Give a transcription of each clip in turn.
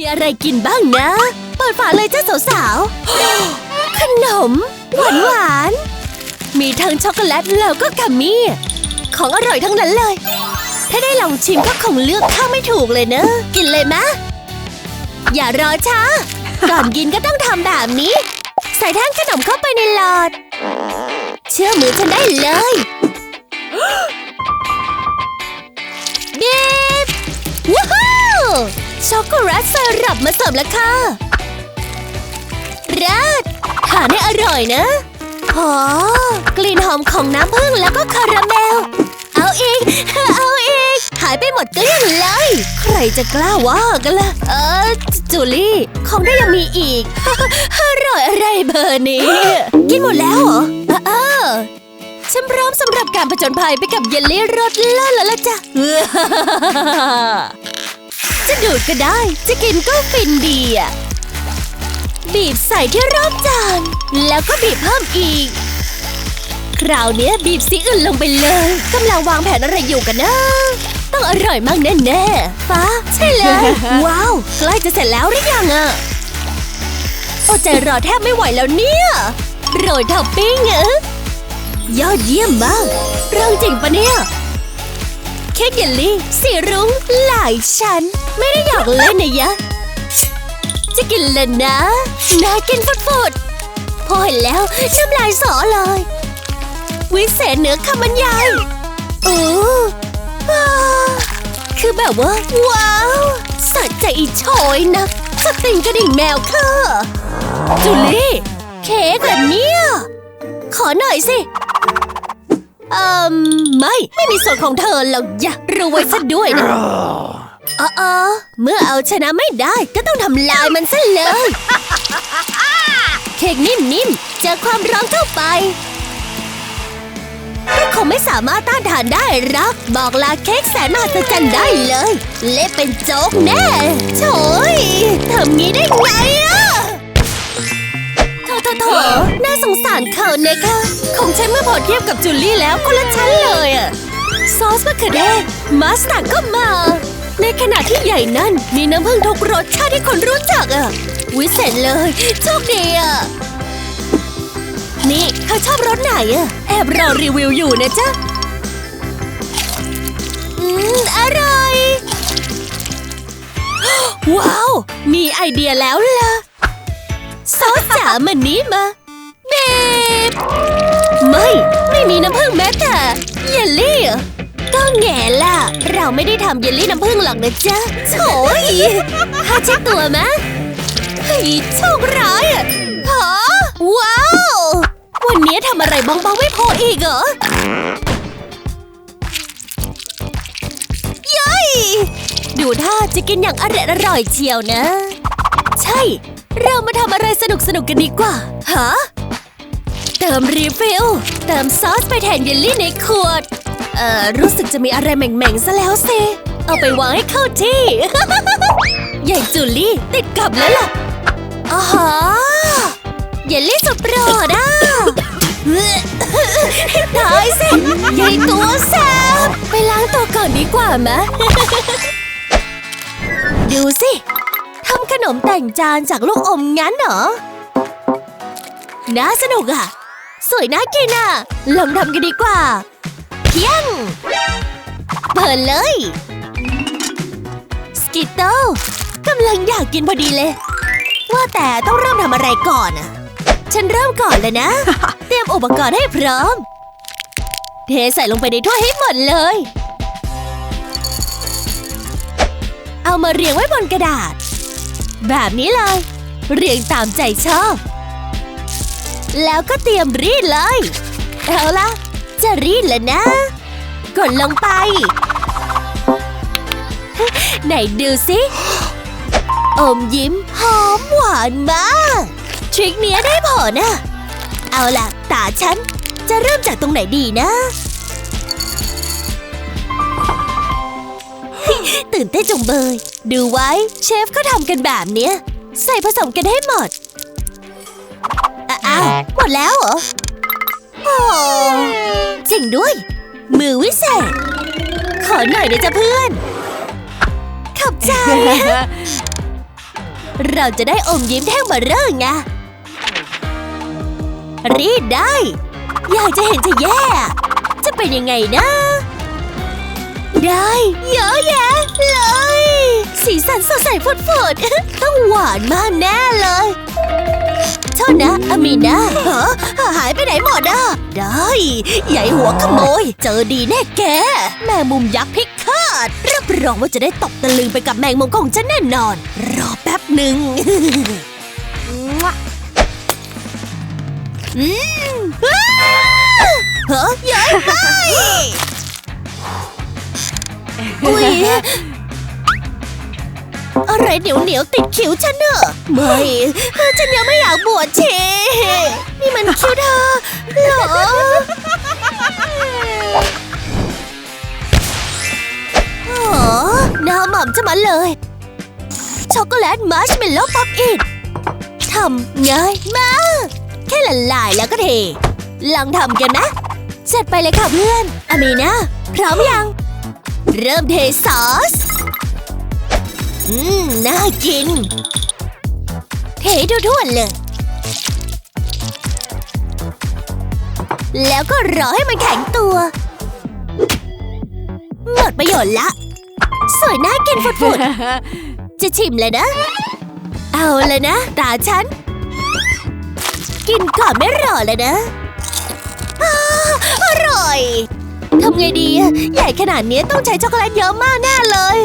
มีอะไรกินบ้างนะ เปิดฝาเลยจ้าสาวๆขนม หวานหวานๆมีทั้งช็อกโกแลตแล้วก็กัมมี่ ของอร่อยทั้งนั้นเลย ถ้าได้ลองชิมก็คงเลือกข้างไม่ถูกเลยเนอะ กินเลยมะ อย่ารอช้า ก่อนกินก็ต้องทำแบบนี้ ใส่แท่งขนมเข้าไปในหลอด เชื่อมือฉันได้เลย ช็อกโกแลตสลับมาเสิร์ฟแล้วค่ะ ราดทานให้อร่อยนะหอกลิ่นหอมของน้ำผึ้งแล้วก็คาราเมล เอาอีก เอาอีก หายไปหมดเกลี้ยงเลย ใครจะกล้าว่ากันล่ะ เออ จูลี่ ของได้ยังมีอีก อร่อยอะไรเบอร์นี้ กินหมดแล้วเหรอออเออฉันพร้อมสำหรับการผจญภัยไปกับเยลลี่รสเลิศแล้วล่ะจ้ะ จะดูดก็ได้ จะกินก็ฟินดีอะ บีบใส่ที่รอบจาน แล้วก็บีบเพิ่มอีก คราวเนี้ยบีบสีอื่นลงไปเลยกำลังวางแผนอะไรอยู่กันนะ ต้องอร่อยมากแน่ๆฟ้าใช่เลย ว้าว ใกล้จะเสร็จแล้วหรือยังอะอดใจรอแทบไม่ไหวแล้วเนี่ย โรยท็อปปิ้งเอะยอดเยี่ยมมากเรื่องจริงปะเนี่ยเค้กเยลลี่ สีรุ้งหลายชั้น ไม่ได้อยากเล่นนะยะ จะกินเลยนะน่ากินฟุดๆพอเห็นแล้วน้ำลายสอเลย วิเศษเหนือคำบรรยายโอ้คือแบบว่า ว้าวสะใจอีโชยนะสติงกระดิ่งแมวค่ะจูลี่ เค้กแบบเนี้ยขอหน่อยสิ เอ่มไม่ไม่มีส่วนของเธอหรอกอย่ารู้ไว้ซะด้วยนะเออเออเมื่อเอาชนะไม่ได้ก็ต้องทำลายมันซะเลย เค้กนิ่มๆเจอความร้อนเข้าไปก็คงไม่สามารถต้านทานได้หรอกบอกลาเค้กแสนมหัศจรรย์ได้เลย เละเป็นโจ๊กแน่โถยทำงี้ได้ไงอะโถโถโถน่าสงสารเขานะคะ ของฉันเมื่อพอเทียบกับจูลี่แล้วคนละชั้นเลยอะซอสมะเขือเทศมัสตาร์ดก็มา ในขณะที่ใหญ่นั่นมีน้ำผึ้งทุกรสชาติที่คนรู้จักอะวิเศษเลยโชคดีอะนี่เธอชอบรสไหนอะแอบรอรีวิวอยู่นะจ๊ะ อืม อร่อย ว้าว มีไอเดียแล้วล่ะ ซอสจ๋ามันนี้มาเบบ ไม่ ไม่มีน้ำผึ้งแม้แต่เยลลี่ก็แง่ล่ะ เราไม่ได้ทำเยลลี่น้ำผึ้งหรอกนะจ๊ะโถยถ้าเช็ดตัวมะเฮ้ยโชคร้ายอะฮะว้าว วันนี้ทำอะไรบ้างๆไม่พออีกเหรอย้ยดูท่าจะกินอย่างอร่อยอร่อยเชียวนะ ใช่ เรามาทำอะไรสนุกสนุกๆกันดีกว่าฮะ เติมรีฟิล เติมซอสไปแทนเยลลี่ในขวด เอ่อ รู้สึกจะมีอะไรแหม่งๆซะแล้วสิ เอาไปวางให้เข้าที่ ใหญ่จูลี่ติดกับแล้วล่ะอ๋อเยลลี่สุดโปรดอะตายสิใหญ่ตัวแสบไปล้างตัวก่อนดีกว่ามะ ดูสิทำขนมแต่งจานจากลูกอมงั้นเหรอ น่าสนุกอะ สวยน่ากินอะ ลองทำกันดีกว่า เพียง เปิดเลย สกิตเตลกำลังอยากกินพอดีเลย ว่าแต่ต้องเริ่มทำอะไรก่อนอะ ฉันเริ่มก่อนเลยนะ เตรียมอุปกรณ์ให้พร้อม เทใส่ลงไปในถ้วยให้หมดเลย เอามาเรียงไว้บนกระดาษ แบบนี้เลย เรียงตามใจชอบ แล้วก็เตรียมรีดเลย เอาละจะรีดแล้วนะ กดลงไป ไหนดูสิ อมยิ้มหอมหวานมาก ทริคเนี้ยได้ผลนะ เอาล่ะ ตาฉัน จะเริ่มจากตรงไหนดีนะ ตื่นเต้นจงเบย ดูไว้ เชฟเขาทำกันแบบเนี้ย ใส่ผสมกันให้หมด อะอ้าวหมดแล้วเหรอ โอ้จริงด้วย มือวิเศษ ขอหน่อยนะจ๊ะเพื่อน ขอบใจ เราจะได้อมยิ้มแท่งเบอร์เร่อไงรีดได้ อยากจะเห็นจะแย่ จะเป็นยังไงนะ ได้เยอะแยะเลย สีสันสดใสฟุดฟุดๆต้องหวานมากแน่เลยโท ษนะอามีนาเหรอหายไปไหนหมดอะ ได้ใหญ่หัวขโมย เจอดีแน่แก แมงมุมยักษ์พิฆาตรับรองว่าจะได้ตกตะลึงไปกับแมงมุมของฉันแน่นอน รอแป๊บหนึ่งอืมอ้าเหรอใหญ่ไปอุ๊ย อะไรเหนียวเหนียวติดคิ้วฉันเนอะไม่ฉันยังไม่อยากบวชเชนี่มันคิ้วเธอเหรออ๋อหน้าหม่ำจะมาเลย ช็อกโกแลตมัชเมลโล่ป๊อปอิดทำง่ายมากแค่ละลายแล้วก็เทลองทำกันนะจัดไปเลยค่ะเพื่อนอามีนะพร้อมยัง เริ่มเทซอส อืม น่ากิน เททั่วๆเลย แล้วก็รอให้มันแข็งตัว หมดประโยชน์ละ สวยน่ากินฟุดๆ จะชิมเลยนะ เอาเลยนะ ตาฉัน กินก่อนไม่รอเลยนะอาอร่อย ทำไงดีอะใหญ่ขนาดนี้ต้องใช้ช็อกโกแลตเยอะมากแน่เลย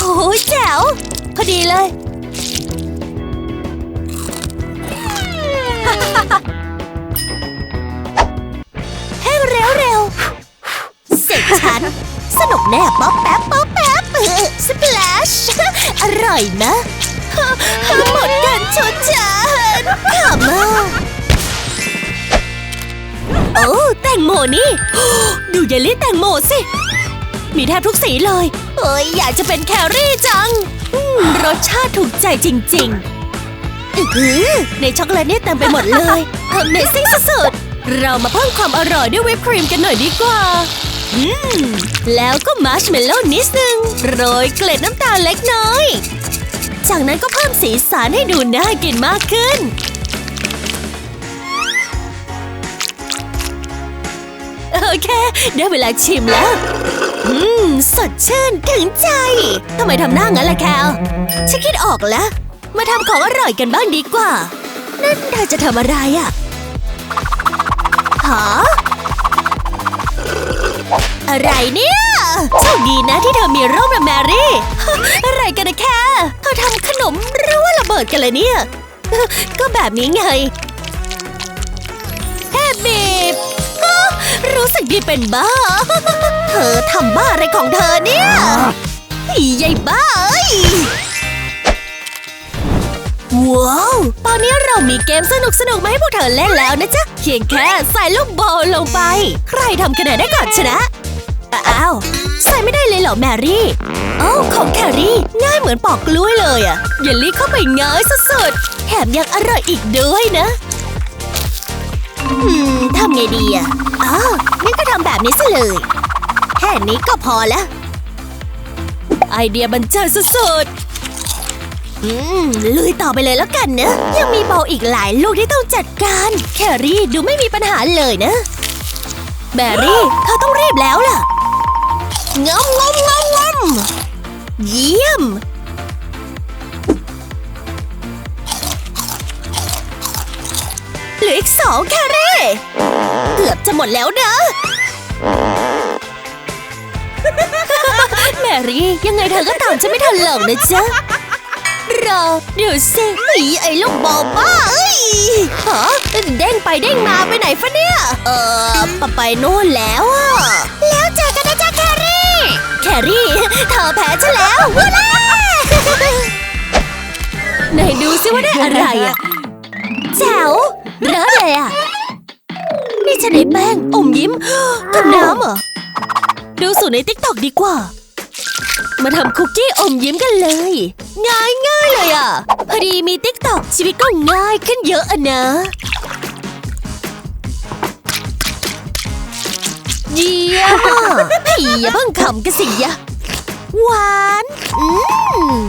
โหแจ๋วพอดีเลยแห้เร็วเร็วๆเสร็จฉัน สนุกแน่ป๊อปแป๊บป๊อปแป๊บสเปลชอร่อยนะหมดกันชดฉันขำมากโอ้ แตงโมนี่ ดูเยลลี่แตงโมสิ มีแทบทุกสีเลย เอ้ยอยากจะเป็นแครี่จังอืมรสชาติถูกใจจริงๆอื้อหือในช็อกโกแลตนี่เต็มไปหมดเลย Amazing สุดๆ เรามาเพิ่มความอร่อยด้วยวิปครีมกันหน่อยดีกว่าอืมแล้วก็มาร์ชเมลโล่นิดนึง โรยเกล็ดน้ำตาลเล็กน้อย จากนั้นก็เพิ่มสีสันให้ดูน่ากินมากขึ้น อเค ได้เวลาชิมแล้ว อืม สดชื่นถึงใจ ทำไมทำหน้างั้นล่ะแคลฉันคิดออกแล้ว มาทำของอร่อยกันบ้างดีกว่า นั่นเธอจะทำอะไรอะ่ะหาอะไรเนี่ยโชคดีนะที่เธอมีร่มนะแมรี่ อะไรกันนะแคลเธอทำขนมหรือว่าระเบิดกันเลยเนี่ย ก็แบบนี้ไง รู้สึกดีเป็นบ้า เธอทำบ้าอะไรของเธอเนี่ยอียายบ้าเอ้ย ว้าว ตอนนี้เรามีเกมสนุกสนุกมาให้พวกเธอเล่นแล้วนะจ๊ะ เพียงแค่ใส่ลูกบอลลงไป ใครทำคะแนนได้ก่อนชนะ อ้าว ใส่ไม่ได้เลยเหรอแมรี่อ้ของแครี่ ง่ายเหมือนปอกกล้วยเลยอะเยลลี่เข้าไปง่ายสุดๆแถมยังอร่อยอีกด้วยนะ อืมทำไงดีอะ อ้าวงั้นก็ทำแบบนี้ซะเลย แค่นี้ก็พอแล้ว ไอเดียบันเจิดสุดๆ อืม ลุยต่อไปเลยแล้วกันนะ ยังมีบอลอีกหลายลูกที่ต้องจัดการ แครี่ดูไม่มีปัญหาเลยนะ แบรี่เธอต้องรีบแล้วล่ะงมงมงม หมดแล้วนะแมรี่ยังไงเธอก็ตามจะไม่ทันหรอกนะจ๊ะ รอเดี๋ยวสิอีไอ้ลูกบอลบ้าเอ้ยฮะเด้งไปเด้งมาไปไหนฟะเนี่ย เออไปไปโน่นแล้วอะแล้วเจอกันนะจ๊ะแครี่ แครี่ เธอแพ้ฉันแล้วว้าล่ะไหนดูซิว่าได้อะไรอะแจ๋วเลิศเลยอะ นี่ฉันได้แป้งอมยิ้มกับน้ำเหรอ ดูสูตรในติ๊กต็อกดีกว่า มาทำคุกกี้อมยิ้มกันเลย ง่ายง่ายๆเลยอะ พอดีมีติ๊กต็อกชีวิตก็ง่ายขึ้นเยอะอะนะ เยี่ยมอะพี่อย่าเพิ่งขำกันสิยะ หวาน อืม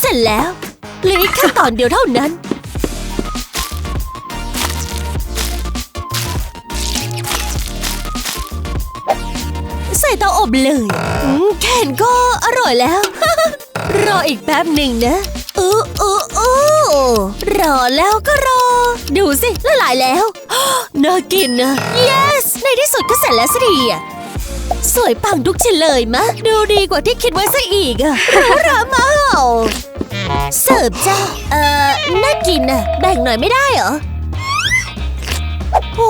เสร็จแล้วเหลืออีกขั้นตอนเดียวเท่านั้น อบเลยแค่นก็อร่อยแล้ว รออีกแป๊บหนึ่งนะอู้อู้อู้รอแล้วก็รอ ดูสิละลายแล้วน่ากินนะ yes ในที่สุดก็เสร็จแล้วสิสวยปังทุกชิ้นเลยมะ ดูดีกว่าที่คิดไว้ซะอีกอะรามาเสิร์ฟจ้าเอ่อน่ากินอะแบ่งหน่อยไม่ได้เหรอโห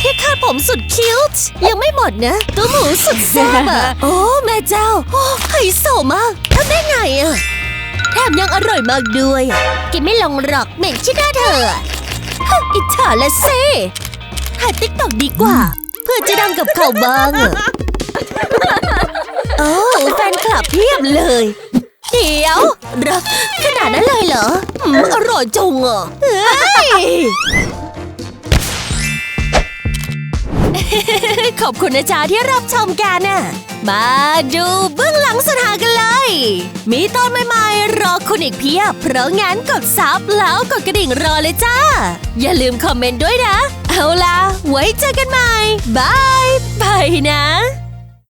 ที่คาดผมสุดคิ้วต์ยังไม่หมดนะ ตัวหมูสุดแซ่บอะโอ้ แม่เจ้า โอ้ไฮโซมากทำได้ไงอะแถมยังอร่อยมากด้วยอะกินไม่ลงหรอกเหม็นชิหน้าเธออะฮะอิจฉาละเซ่ถ่ายติ๊กตอกดีกว่า เพื่อจะดังกับเขาบ้างอะโอ้แฟนคลับเพียบเลย เดี๋ยวรักขนาดนั้นเลยเหรออืมอร่อยจุงอะเฮ้ย ขอบคุณนะจ๊ะที่รับชมกันน่ะ มาดูเบื้องหลังสถานกันเลย มีตอนใหม่ๆ รอคุณอีกเพียบ เพราะงั้นกดซับแล้วกดกระดิ่งรอเลยจ้า อย่าลืมคอมเมนต์ด้วยนะ เอาล่ะ ไว้เจอกันใหม่ บาย บายนะ